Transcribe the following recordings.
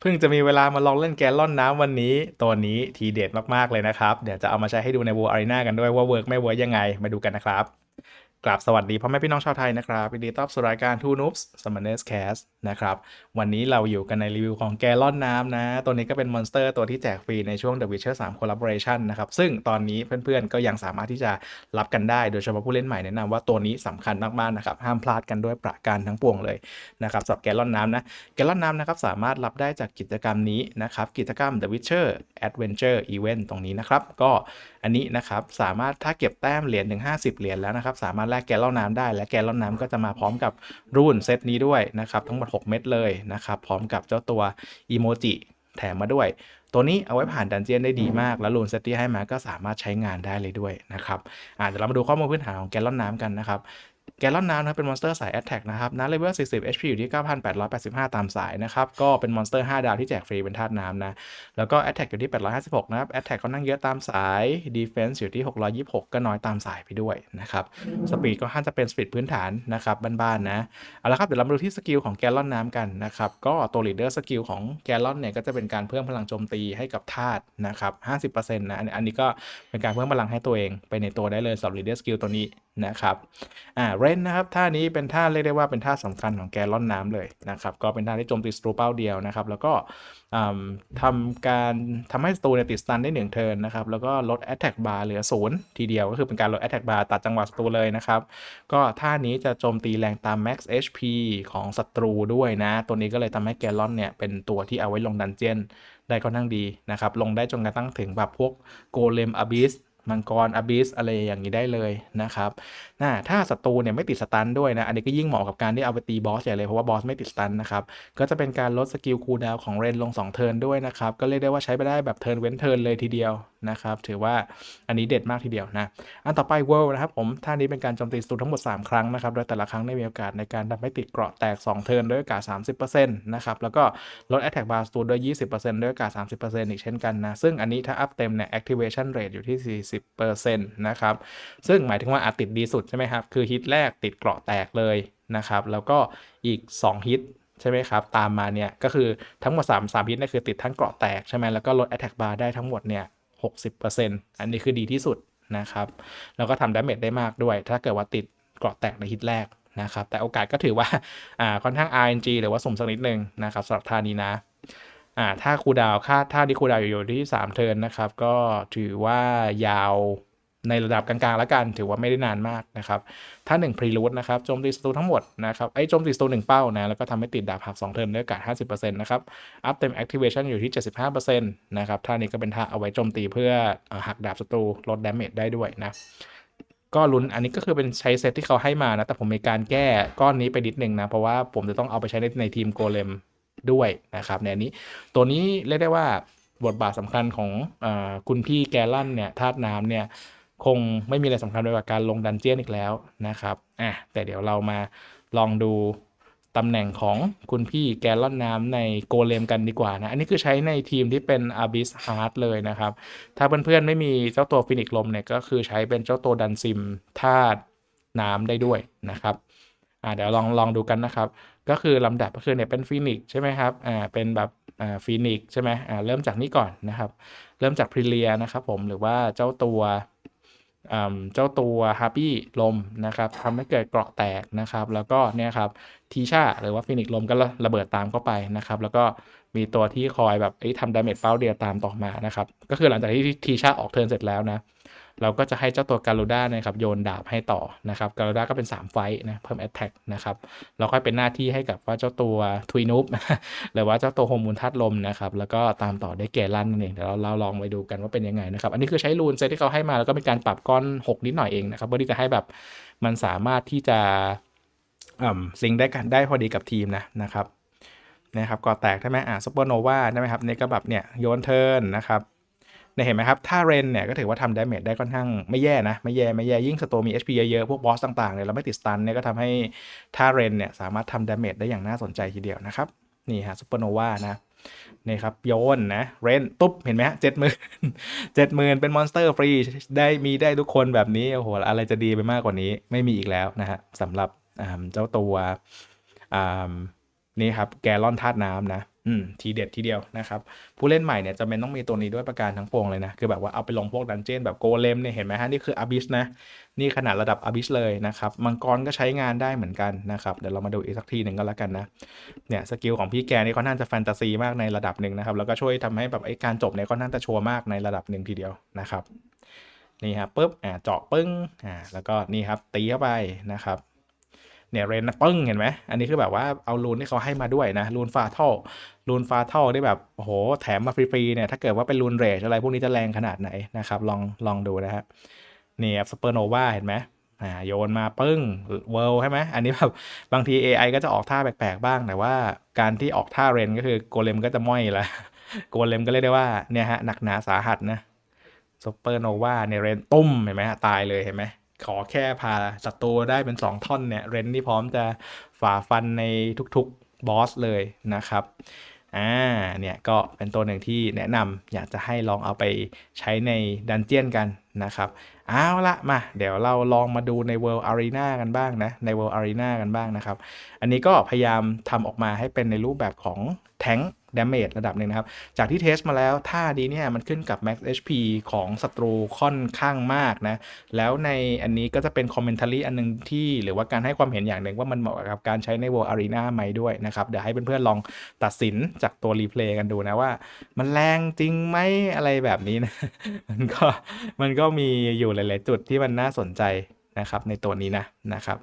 เพิ่งจะมีเวลามาลองเล่นแกลลอนน้ำวันนี้ ตัวนี้ทีเด็ดมากๆเลยนะครับ เดี๋ยวจะเอามาใช้ให้ดูในวัวอารีนากันด้วยว่าเวิร์กไม่เวิร์กยังไงมาดูกันนะครับ กราบสวัสดีพ่อแม่พี่น้องชาวไทยนะครับยินดีต้อนรับสู่รายการ Two Noobs Summoners Cast นะครับวันนี้เราอยู่กันในรีวิวของแกลลอนน้ำนะ ตัวนี้ก็เป็นมอนสเตอร์ตัวที่แจกฟรีในช่วง The Witcher 3 Collaboration นะครับ ซึ่งตอนนี้เพื่อนๆ ก็ยังสามารถที่จะรับกันได้ โดยเฉพาะผู้เล่นใหม่แนะนำว่าตัวนี้สำคัญมากๆนะครับ ห้ามพลาดกันด้วยประการทั้งปวงเลยนะครับสำหรับแกลลอนน้ำนะ แกลอนน้ำนะครับสามารถรับได้จากกิจกรรมนี้นะครับกิจกรรม The Witcher Adventure Event ตรงนี้นะครับก็อันนี้นะครับสามารถถ้าเก็บแต้มเหรียญถึง 50 เหรียญแล้วนะครับสามารถแลกแกลลอนน้ำได้ และแกลลอนน้ำก็จะมาพร้อมกับรุ่นเซตนี้ด้วยนะครับ ทั้งหมด 6 เม็ดเลยนะครับ พร้อมกับเจ้าตัวอีโมจิแถมมาด้วย ตัวนี้เอาไว้ผ่านดันเจียนได้ดีมาก แล้วรูนเซตที่ให้มาก็สามารถใช้งานได้เลยด้วยนะครับอ่าเดี๋ยวเรามาดูข้อมูลพื้นฐานของแกลลอนน้ำกันนะครับ แกลลอนน้ำนะครับเป็นมอนสเตอร์สายแอตแทกนะครับน้ำเลเวล40 HP อยู่ที่ 9,885 ตามสายนะครับก็เป็นมอนสเตอร์5ดาวที่แจกฟรีเป็นธาตุน้ำนะแล้วก็แอตแทกอยู่ที่ 856 นะครับแอตแทกก็นั่งเยอะตามสาย Defense อยู่ที่ 626 ก็น้อยตามสายไปด้วยนะครับสปีดก็คาจะเป็นสปีดพื้นฐานนะครับบ้านๆนะเอาละครับเดี๋ยวเรามาดูที่สกิลของแกลลอนน้ำกันนะครับก็ตัว leader สกิลของแกลลอนเนี่ยก็จะเป็นการเพิ่มพลังโจมตีให้กับธาตุนะครับ50%นะอันนี้ก็เป็นการเพิ่มพลังให้ตัวเองไปในตัวได้เลยสำหรับ leader skill ตัวนี้ นะครับอ่าเรนนะครับท่านี้เป็นท่าเรียกได้ว่าเป็นท่าสำคัญของแกลลอนน้ำเลยนะครับก็เป็นท่าที่โจมตีสตูเป้าเดียวนะครับแล้วก็อ่าทำการทำให้สตูเนี่ยติดสตันได้1เทิร์นนะครับแล้วก็ลด Attack Bar เหลือศูนย์ทีเดียวก็คือเป็นการลด Attack Bar ตัดจังหวะสตูเลยนะครับก็ท่านี้จะโจมตีแรงตาม Max HP ของศัตรูด้วยนะ ตัวนี้ก็เลยทำให้แกลลอนเนี่ยเป็นตัวที่เอาไว้ลงดันเจียนได้ค่อนข้างดีนะครับลงได้จนกระทั่งถึงแบบพวกโกเลมอบิส มังกรอบิสอะไรอย่างนี้ได้เลยนะครับนะถ้าศัตรูเนี่ยไม่ติดสตันด้วยนะ อันนี้ก็ยิ่งเหมาะกับการที่เอาไปตีบอสใหญ่เลย เพราะว่าบอสไม่ติดสตันนะครับ ก็จะเป็นการลดสกิลคูลดาวน์ของเรนลง 2 เทิร์นด้วยนะครับ ก็เรียกได้ว่าใช้ไปได้แบบเทิร์นเว้นเทิร์นเลยทีเดียว นะครับ ถือว่าอันนี้เด็ดมากทีเดียวนะ อันต่อไปเวิลด์นะครับผมท่านี้เป็นการโจมตีศัตรูทั้งหมด 3 ครั้งนะครับ โดยแต่ละครั้งได้มีโอกาสในการทำให้ติดเกราะแตก 2 เทิร์นด้วยโอกาส 30%นะครับ แล้วก็ลด Attack Bar ศัตรูด้วย 20%ด้วยโอกาส 30%อีกเช่นกันนะ ซึ่งอันนี้ถ้าอัพเต็มเนี่ย Activation Rate อยู่ที่ 40%นะครับ ซึ่งหมายถึงว่าอาจติดดีสุดใช่ไหมครับ คือฮิตแรกติดเกราะแตกเลยนะครับ แล้วก็อีก 2 ฮิตใช่ไหมครับ ตามมาเนี่ย ก็คือทั้งหมด 3 3ฮิตนี่คือติดทั้งเกราะแตกใช่ไหมแล้วก็ลด Attack Bar ได้ทั้งหมดเนี่ย 60%อันนี้คือดีที่สุดนะครับ แล้วก็ทำดาเมจได้มากด้วย ถ้าเกิดว่าติดเกราะแตกในฮิตแรกนะครับ แต่โอกาสก็ถือว่าอ่าค่อนข้าง RNG หรือว่าสมสักนิดนึงนะครับสำหรับท่านี้นะอ่าถ้าคูดาวค่าท่าที่คูดาวอยู่ที่ 3 เทิร์นนะครับ ก็ถือว่ายาว ในระดับกลางๆแล้วกัน ถือว่าไม่ได้นานมากนะครับ ถ้า1 preload นะครับโจมตีศัตรูทั้งหมดนะครับไอ้โจมตีศัตรู1เป้านะแล้วก็ทำให้ติดดาบหัก2เทิร์นด้วยกาส50%นะครับอัพเต็ม activation อยู่ที่ 75%นะครับท่านี้ก็เป็นท่าเอาไว้โจมตีเพื่อหักดาบศัตรูลด damage ได้ด้วยนะก็ลุ้นอันนี้ก็คือเป็นใช้เซตที่เขาให้มานะ แต่ผมมีการแก้ก้อนนี้ไปนิดนึงนะ เพราะว่าผมจะต้องเอาไปใช้ในในทีมโกเลมด้วยนะครับในนี้ ตัวนี้เรียกได้ว่าบทบาทสำคัญของอคุณพี่แกลลันเนี่ยธาตุน้ำเนี่ย คงไม่มีอะไรสำคัญไปกว่าการลงดันเจียนอีกแล้วนะครับอะแต่เดี๋ยวเรามาลองดูตำแหน่งของคุณพี่แกลลอนน้ำในโกเลมกันดีกว่านะ อันนี้คือใช้ในทีมที่เป็น Abyss Heart เลยนะครับ ถ้าเพื่อนๆไม่มีเจ้าตัวฟินิกลมเนี่ย ก็คือใช้เป็นเจ้าตัวดันซิมธาตุน้ำได้ด้วยนะครับอ่าเดี๋ยวลองลองดูกันนะครับ ก็คือลำดับก็คือเนี่ยเป็นฟินิกใช่ไหมครับอ่าเป็นแบบอ่าฟินิกใช่ไหมอ่าเริ่มจากนี้ก่อนนะครับ เริ่มจากพรีเลียนะครับผมหรือว่าเจ้าตัว เจ้าตัวฮาร์ปี้ลมนะครับทำให้เกิดเกราะแตกนะครับ แล้วก็เนี่ยครับทีชาหรือว่าฟินิกลมก็ระเบิดตามเข้าไปนะครับ แล้วก็มีตัวที่คอยแบบเอ้ทำดาเมจเป้าเดียวตามต่อมานะครับ ก็คือหลังจากที่ทีชาออกเทิร์นเสร็จแล้วนะ เราก็จะให้เจ้าตัวการูด้านะครับโยนดาบให้ต่อนะครับการูด้าก็เป็น 3 ไฟต์นะเพิ่มแอตแทกนะครับแล้วค่อยเป็นหน้าที่ให้กับว่าเจ้าตัวทวีนูปหรือว่าเจ้าตัวโฮมูลทัดลมนะครับแล้วก็ตามต่อได้เกลันนั่นเองเดี๋ยวเราเราลองไปดูกันว่าเป็นยังไงนะครับอันนี้คือใช้รูนเซตที่เขาให้มาแล้วก็มีการปรับก้อน 6 นิดหน่อยเองนะครับเพื่อที่จะให้แบบมันสามารถที่จะอ่าซิงได้กันได้พอดีกับทีมนะนะครับนะครับก่อแตกใช่ไหมอ่าซุปเปอร์โนวาใช่ไหมครับเนี่ยก็แบบเนี่ยโยนเทิร์นนะครับ เนี่ยเห็นไหมครับ ถ้าเรนเนี่ยก็ถือว่าทำดาเมจได้ค่อนข้างไม่แย่นะ ไม่แย่ไม่แย่ยิ่งสโตมี HP เยอะๆพวกบอสต่างๆเนี่ยเราไม่ติดสตันเนี่ยก็ทำให้ถ้าเรนเนี่ยสามารถทำดาเมจได้อย่างน่าสนใจทีเดียวนะครับนี่ฮะซูเปอร์โนวานะนี่ครับโยนนะเรนตุ๊บเห็นไหมฮะเจ็ดหมื่นเจ็ดหมื่นเป็นมอนสเตอร์ฟรีได้มีได้ทุกคนแบบนี้โอ้โหอะไรจะดีไปมากกว่านี้ไม่มีอีกแล้วนะฮะสำหรับเจ้าตัวนี่ครับแกลลอนธาตุน้ำนะ อืมทีเด็ดทีเดียวนะครับ ผู้เล่นใหม่เนี่ยจำเป็นต้องมีตัวนี้ด้วยประการทั้งปวงเลยนะ คือแบบว่าเอาไปลงพวกดันเจียนแบบโกเลมเนี่ยเห็นไหมฮะ นี่คืออาบิสนะ นี่ขนาดระดับอาบิสเลยนะครับ มังกรก็ใช้งานได้เหมือนกันนะครับ เดี๋ยวเรามาดูอีกสักทีหนึ่งก็แล้วกันนะ เนี่ยสกิลของพี่แกนี่ค่อนข้างจะแฟนตาซีมากในระดับหนึ่งนะครับ แล้วก็ช่วยทำให้แบบไอ้การจบเนี่ยค่อนข้างจะชัวร์มากในระดับหนึ่งทีเดียวนะครับนี่ครับปุ๊บอ่าเจาะปึ้งอ่าแล้วก็นี่ครับตีเข้าไปนะครับ เนี่ยเรนนะปึ้งเห็นไหมอันนี้คือแบบว่าเอารูนที่เขาให้มาด้วยนะรูนฟาทัลรูนฟาทัลได้แบบโอ้โหแถมมาฟรีๆเนี่ยถ้าเกิดว่าเป็นรูนเรจอะไรพวกนี้จะแรงขนาดไหนนะครับลองลองดูนะฮะนี่ครับสเปอร์โนวาเห็นไหมอ่าโยนมาปึ้งเวิลใช่ไหมอันนี้แบบบางที AI ก็จะออกท่าแปลกๆบ้าง แต่ว่าการที่ออกท่าเรนก็คือโกเลมก็จะม้อยละโกเลมก็เรียกได้ว่าเนี่ยฮะหนักหนาสาหัสนะซูเปอร์โนวาเนี่ยเรนตุ้มเห็นไหมฮะตายเลยเห็นไหม ขอแค่พาศัตรูได้เป็น 2 ท่อนเนี่ยเรนนี่พร้อมจะฝ่าฟันในทุกๆบอสเลยนะครับอ่าเนี่ยก็เป็นตัวหนึ่งที่แนะนำอยากจะให้ลองเอาไปใช้ในดันเจียนกันนะครับเอาละมาเดี๋ยวเราลองมาดูใน World Arena กันบ้างนะใน World Arena กันบ้างนะครับ อันนี้ก็พยายามทำออกมาให้เป็นในรูปแบบของแทง damage ระดับหนึ่งนะครับ จากที่เทสมาแล้วท่าดีเนี่ยมันขึ้นกับ max HP ของศัตรูค่อนข้างมากนะ แล้วในอันนี้ก็จะเป็น commentary อันหนึงที่หรือว่าการให้ความเห็นอย่างหนึ่งว่ามันเหมาะกับการใช้ใน World Arena ไหมด้วยนะครับ เดี๋ยวให้เพื่อนๆลองตัดสินจากตัวรีเพลย์กันดูนะว่า มันแรงจริงไหมอะไรแบบนี้นะ มันก็มันก็มีอยู่หลาย ๆ จุดที่มันน่าสนใจนะครับในตัวนี้นะนะครับ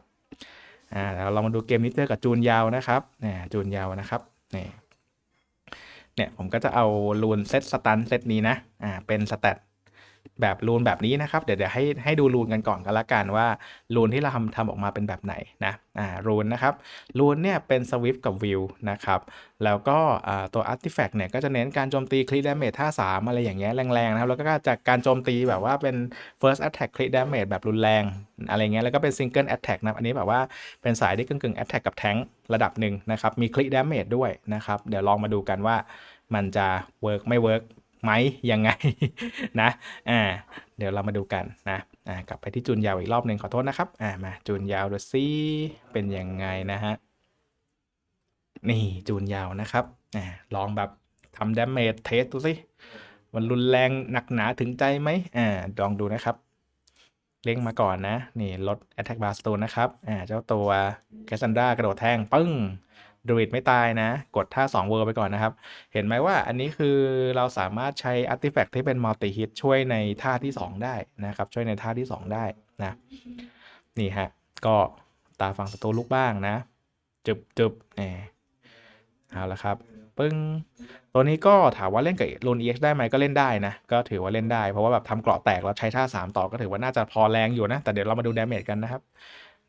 อ่าล้วเรามาดูเกมนี้เจอกับจูนยาวนะครับเนี่ยจูนยาวนะครับนี่ เนี่ยผมก็จะเอารูนเซตสตันเซตนี้นะอ่าเป็นสแตท แบบรูนแบบนี้นะครับ เดี๋ยวเดี๋ยวให้ให้ดูรูนกันก่อนกันละกันว่ารูนที่เราทำทำออกมาเป็นแบบไหนนะอ่ารูนนะครับรูนเนี่ยเป็นสวิฟกับวิวนะครับแล้วก็อ่าตัวอาร์ติแฟกต์เนี่ยก็จะเน้นการโจมตีคลิด a เมจท่า3อะไรอย่างเงี้ยแรงๆนะครับแล้วก็จากการโจมตีแบบว่าเป็น first attack crit damage แบบรุนแรงอะไรเงี้ยแล้วก็เป็น single attack นะอันนี้แบบว่าเป็นสายที่กึ่งๆ attack กับแทงระดับหนึ่งนะครับมี crit damage ด้วยนะครับเดี๋ยวลองมาดูกันว่ามันจะเวิร์กไม่เวิร์ก ไหมยังไงนะอ่าเดี๋ยวเรามาดูกันนะอ่ากลับไปที่จูนยาวอีกรอบหนึ่งขอโทษนะครับอ่ามาจูนยาวดูซิเป็นยังไงนะฮะนี่จูนยาวนะครับอ่าลองแบบทำดาเมจเทสดูสิมันรุนแรงหนักหนาถึงใจไหมอ่าลองดูนะครับเล่งมาก่อนนะ นี่ลด attack bar stone นะครับ อ่า เจ้าตัวแคสซันดรากระโดดแทง ปึ้ง ดูอิดไม่ตายนะ กดท่า2เวอร์ไปก่อนนะครับ เห็นไหมว่าอันนี้คือเราสามารถใช้อาร์ติแฟกต์ที่เป็นมัลติฮิตช่วยในท่าที่ 2 ได้นะครับ ช่วยในท่าที่ 2 ได้นะ นี่ฮะ ก็ตาฝั่งศัตรูลูกบ้างนะ จึบจึบแหมเอาละครับ ปึ้ง ตัวนี้ก็ถามว่าเล่นกับโลน EX ได้ไหมก็เล่นได้นะ ก็ถือว่าเล่นได้ เพราะว่าแบบทำเกราะแตกแล้วใช้ท่า 3 ต่อก็ถือว่าน่าจะพอแรงอยู่นะ แต่เดี๋ยวเรามาดูดาเมจกันนะครับ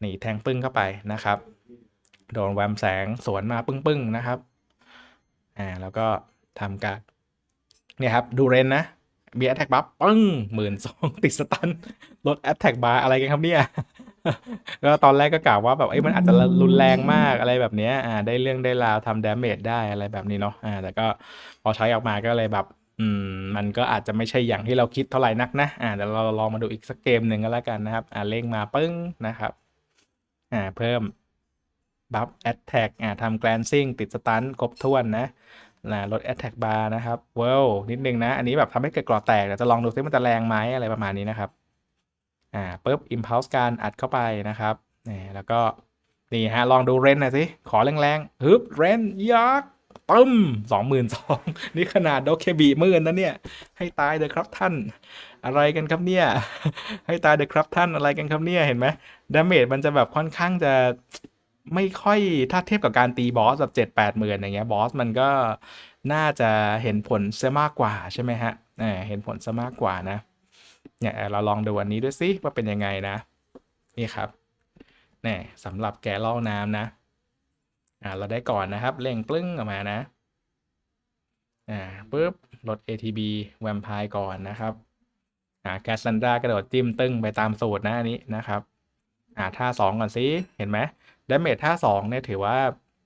นี่แทงปึ้งเข้าไปนะครับ โดนแวมแสงสวนมาปึ้งๆนะครับ อ่าแล้วก็ทำการเนี่ยครับดูเรนนะมีแอตแทกบัฟปึ้งหมื่นสองติดสตันลดแอตแทกบาร์อะไรกันครับเนี่ยก็ตอนแรกก็กล่าวว่าแบบเอ้ยมันอาจจะรุนแรงมากอะไรแบบเนี้ยอ่าได้เรื่องได้ราวทำดาเมจได้อะไรแบบนี้เนาะอ่าแต่ก็พอใช้ออกมาก็เลยแบบอืมมันก็อาจจะไม่ใช่อย่างที่เราคิดเท่าไหร่นักนะอ่าเดี๋ยวเราลองมาดูอีกสักเกมหนึ่งก็แล้วกันนะครับ อ่าเล่งมาปึ้งนะครับ อ่าเพิ่ม บัฟแอตแทกอ่าทำแกลนซิ่งติดสตันครบถ้วนนะนะลดแอตแทกบาร์นะครับเวลนิดนึงนะ อันนี้แบบทำให้เกิดกรอแตกเดี๋ยวจะลองดูซิมันจะแรงไหมอะไรประมาณนี้นะครับอ่าปุ๊บอิมพัลส์การอัดเข้าไปนะครับนี่แล้วก็นี่ฮะลองดูเรนหน่อยสิขอแรงๆฮึบเรนยักษ์ปึ้มสองหมื่นสองนี่ขนาดโดเคบีหมื่นนะเนี่ย ให้ตายเถอะครับท่าน อะไรกันครับเนี่ย ให้ตายเถอะครับท่านอะไรกันครับเนี่ย เห็นไหมดาเมจมันจะแบบค่อนข้างจะ ไม่ค่อยถ้าเทียบกับการตีบอสแบบเจ็ดแปดหมื่นอย่างเงี้ยบอสมันก็น่าจะเห็นผลซะมากกว่าใช่ไหมฮะเเห็นผลซะมากกว่านะเนี่ยเราลองดูอันนี้ด้วยสิว่าเป็นยังไงนะ นี่ครับเนี่ยสำหรับแกล่อน้ำนะอ่าเราได้ก่อนนะครับเร่งปลึ้งออกมานะอ่าปุ๊บลด ATB แวมไพร์ก่อนนะครับอ่าแกสซันดากระโดดจิ้มตึ้งไปตามสูตรนะอันนี้นะครับ อ่าท่าสองก่อนสิเห็นไหมดาเมจท่าสองเนี่ยถือว่า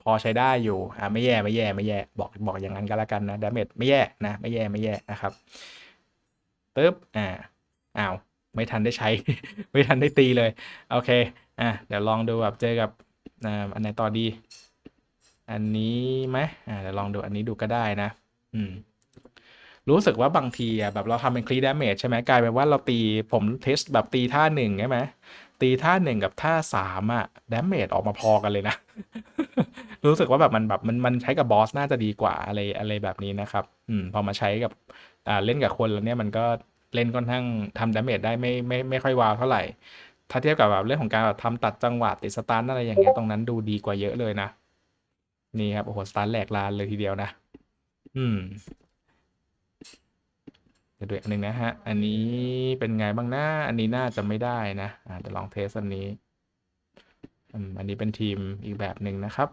พอใช้ได้อยู่อ่าไม่แย่ไม่แย่ไม่แย่บอกบอกอย่างนั้นก็แล้วกันนะดาเมจไม่แย่นะไม่แย่ไม่แย่นะครับตึ๊บอ่าอ้าวไม่ทันได้ใช้ ไม่ทันได้ตีเลย โอเคอะเดี๋ยวลองดูแบบเจอกับอ่าอันไหนต่อดี อันนี้ไหมอ่าเดี๋ยวลองดูอันนี้ดูก็ได้นะ อืมรู้สึกว่าบางทีอะแบบเราทำเป็นคลีดาเมจใช่ไหมกลายเป็นว่าเราตีผมเทสแบบตีท่าหนึ่งใช่ไหม ตีท่าหนึ่งกับท่าสามอะดาเมจออกมาพอกันเลยนะ รู้สึกว่าแบบมันแบบมันมันใช้กับบอสน่าจะดีกว่าอะไรอะไรแบบนี้นะครับ อืมพอมาใช้กับอ่าเล่นกับคนแล้วเนี่ยมันก็เล่นค่อนข้างทำดาเมจได้ไม่ไม่ไม่ค่อยวาวเท่าไหร่ ถ้าเทียบกับแบบเรื่องของการแบบทำตัดจังหวะติดสตาร์ทอะไรอย่างเงี้ยตรงนั้นดูดีกว่าเยอะเลยนะ นี่ครับโอ้โหสตาร์แหลกลานเลยทีเดียวนะ อืม เดี๋ยวดูอันหนึ่งนะฮะ อันนี้เป็นไงบ้างนะอันนี้น่าจะไม่ได้นะอ่าเดี๋ยวลองเทสอันนี้อืมอันนี้เป็นทีมอีกแบบหนึ่งนะครับ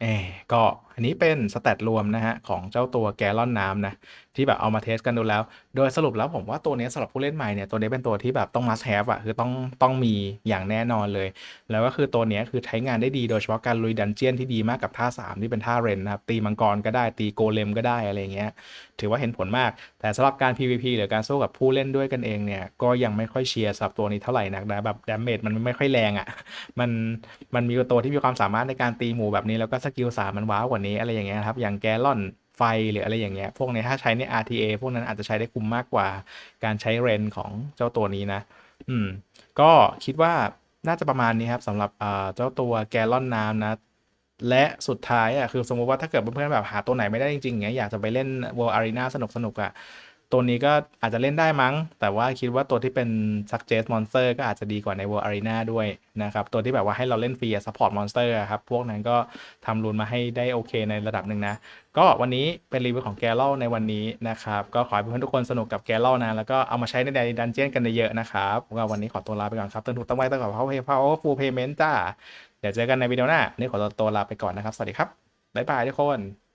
เอก็อันนี้เป็นสแตทรวมนะฮะของเจ้าตัวแกลลอนน้ำนะที่แบบเอามาเทสกันดูแล้ว โดยสรุปแล้วผมว่าตัวนี้สำหรับผู้เล่นใหม่เนี่ยตัวนี้เป็นตัวที่แบบต้อง must have อะคือต้องต้องมีอย่างแน่นอนเลย แล้วก็คือตัวเนี้ยคือใช้งานได้ดีโดยเฉพาะการลุยดันเจียนที่ดีมากกับท่า 3 ที่เป็นท่าเรนนะครับตีมังกรก็ได้ตีโกเลมก็ได้อะไรเงี้ยถือว่าเห็นผลมาก แต่สำหรับการ PVP หรือการสู้กับผู้เล่นด้วยกันเองเนี่ยก็ยังไม่ค่อยเชียร์สำหรับตัวนี้เท่าไหร่นักนะแบบดาเมจมันไม่ค่อยแรงอะ่ะมันมันมีตัวที่มีความสามารถในการตีหมู่แบบนี้แล้วก็สกิลสามมันว้าวกว่านี้อะไรอย่างเงี้ยครับอย่างแกลลอนไฟหรืออะไรอย่างเงี้ยพวกนี้ถ้าใช้ใน RTA พวกนั้นอาจจะใช้ได้คุ้มมากกว่าการใช้เรนของเจ้าตัวนี้นะ อืม ก็คิดว่าน่าจะประมาณนี้ครับสำหรับเอ่อเจ้าตัวแกลลอนน้ำนะ และสุดท้ายอะคือสมมติว่าถ้าเกิดเพื่อนๆแบบหาตัวไหนไม่ได้จริงๆอย่างเงี้ยอยากจะไปเล่น World Arena สนุกๆอะ ตัวนี้ก็อาจจะเล่นได้มั้ง แต่ว่าคิดว่าตัวที่เป็น Suggest Monster ก็อาจจะดีกว่าใน World Arena ด้วยนะครับ ตัวที่แบบว่าให้เราเล่นฟรีอะ Support Monster อะครับ พวกนั้นก็ทำรูนมาให้ได้โอเคในระดับหนึ่งนะ ก็วันนี้เป็นรีวิวของแกล l ในวันนี้นะครับ ก็ขอให้เพื่อนทุกคนสนุกกับแกล l นะ แล้วก็เอามาใช้ในดันเจียนกันเยอะๆนะครับก็วันนี้ขอตัวลาไปก่อนครับเติมถูกตั้งไว้ตั้งกับ Powerful Payment จ้า เดี๋ยวเจอกันในวิดีโอหน้านี่ขอตัวลาไปก่อนนะครับ สวัสดีครับบ๊ายบายทุกคน